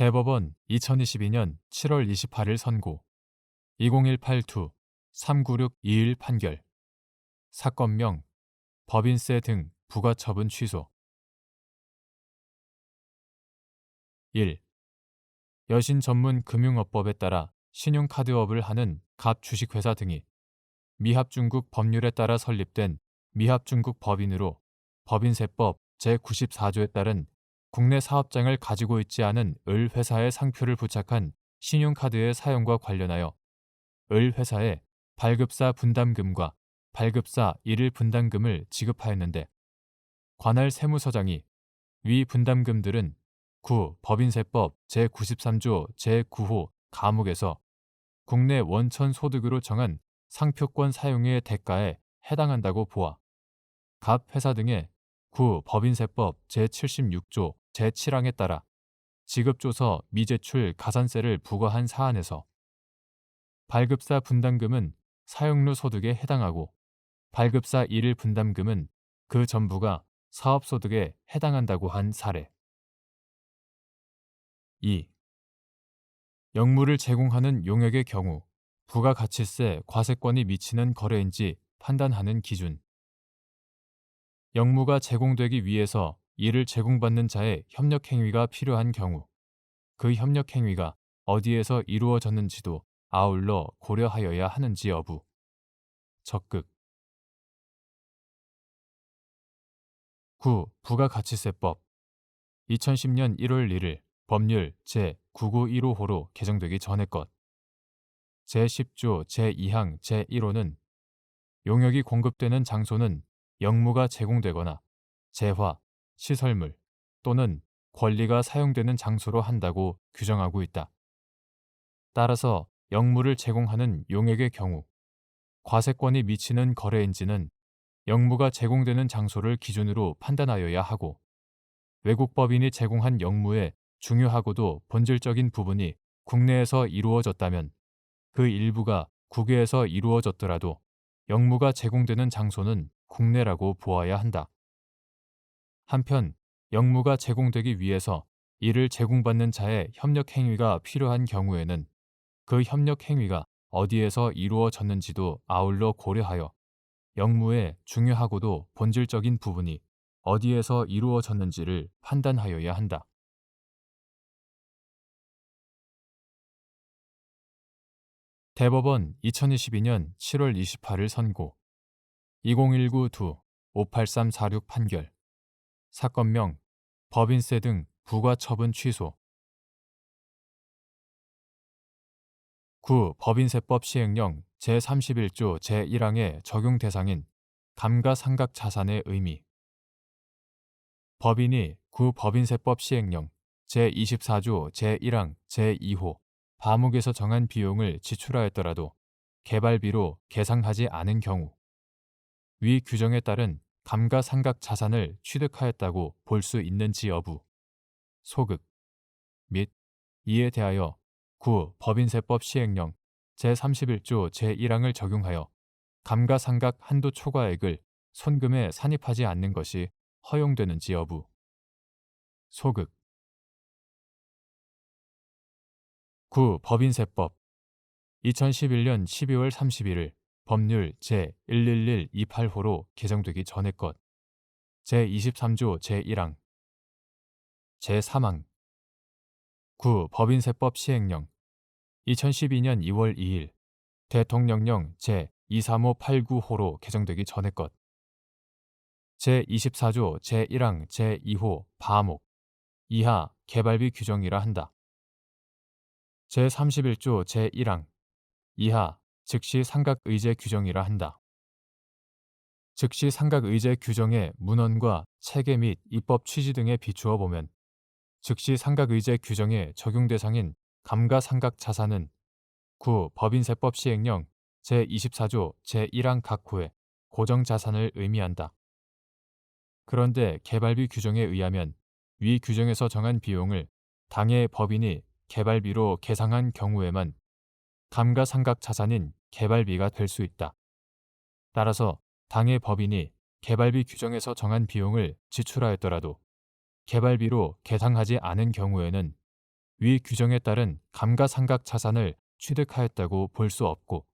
대법원 2022년 7월 28일 선고. 2018-2 396-21 판결. 사건명 법인세 등 부가처분 취소. 1. 여신 전문 금융업법에 따라 신용카드업을 하는 갑 주식회사 등이 미합중국 법률에 따라 설립된 미합중국 법인으로 법인세법 제94조에 따른 국내 사업장을 가지고 있지 않은 을 회사의 상표를 부착한 신용카드의 사용과 관련하여 을 회사에 발급사 분담금과 발급사 일일 분담금을 지급하였는데 관할 세무서장이 위 분담금들은 구 법인세법 제93조 제9호 가목에서 국내 원천 소득으로 정한 상표권 사용의 대가에 해당한다고 보아 갑 회사 등의 구 법인세법 제76조 제7항에 따라 지급조서 미제출 가산세를 부과한 사안에서 발급사 분담금은 사용료 소득에 해당하고 발급사 일일 분담금은 그 전부가 사업소득에 해당한다고 한 사례. 2. 영무를 제공하는 용역의 경우 부가가치세 과세권이 미치는 거래인지 판단하는 기준. 영무가 제공되기 위해서 이를 제공받는 자의 협력행위가 필요한 경우 그 협력행위가 어디에서 이루어졌는지도 아울러 고려하여야 하는지 여부. 적극 9. 부가가치세법 2010년 1월 1일 법률 제9915호로 개정되기 전의 것 제10조 제2항 제1호는 용역이 공급되는 장소는 영무가 제공되거나 재화, 시설물 또는 권리가 사용되는 장소로 한다고 규정하고 있다. 따라서 영무를 제공하는 용역의 경우 과세권이 미치는 거래인지는 영무가 제공되는 장소를 기준으로 판단하여야 하고 외국 법인이 제공한 영무의 중요하고도 본질적인 부분이 국내에서 이루어졌다면 그 일부가 국외에서 이루어졌더라도 영무가 제공되는 장소는 국내라고 보아야 한다. 한편 영무가 제공되기 위해서 이를 제공받는 자의 협력 행위가 필요한 경우에는 그 협력 행위가 어디에서 이루어졌는지도 아울러 고려하여 영무의 중요하고도 본질적인 부분이 어디에서 이루어졌는지를 판단하여야 한다. 대법원 2022년 7월 28일 선고 2019-2 58346 판결 사건명 법인세 등 부과 처분 취소 9. 법인세법 시행령 제31조 제1항의 적용 대상인 감가상각 자산의 의미 법인이 9. 법인세법 시행령 제24조 제1항 제2호 바목에서 정한 비용을 지출하였더라도 개발비로 계상하지 않은 경우 위 규정에 따른 감가상각 자산을 취득하였다고 볼 수 있는지 여부, 소극 및 이에 대하여 구 법인세법 시행령 제31조 제1항을 적용하여 감가상각 한도 초과액을 손금에 산입하지 않는 것이 허용되는지 여부, 소극 9. 법인세법 2011년 12월 31일 법률 제11128호로 개정되기 전의 것. 제23조 제1항. 제3항. 9. 법인세법 시행령. 2012년 2월 2일. 대통령령 제23589호로 개정되기 전의 것. 제24조 제1항 제2호 바목. 이하 개발비 규정이라 한다. 제31조 제1항. 이하 즉시 상각의제 규정이라 한다. 즉시 상각의제 규정의 문헌과 체계 및 입법 취지 등에 비추어 보면 즉시 상각의제 규정의 적용 대상인 감가상각 자산은 구 법인세법 시행령 제24조 제1항 각호의 고정자산을 의미한다. 그런데 개발비 규정에 의하면 위 규정에서 정한 비용을 당해 법인이 개발비로 계상한 경우에만 감가상각 자산인 개발비가 될 수 있다. 따라서 당의 법인이 개발비 규정에서 정한 비용을 지출하였더라도 개발비로 계상하지 않은 경우에는 위 규정에 따른 감가상각 자산을 취득하였다고 볼 수 없고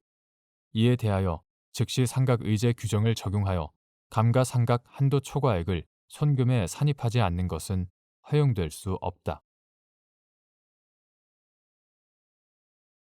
이에 대하여 즉시 상각 의제 규정을 적용하여 감가상각 한도 초과액을 손금에 산입하지 않는 것은 허용될 수 없다.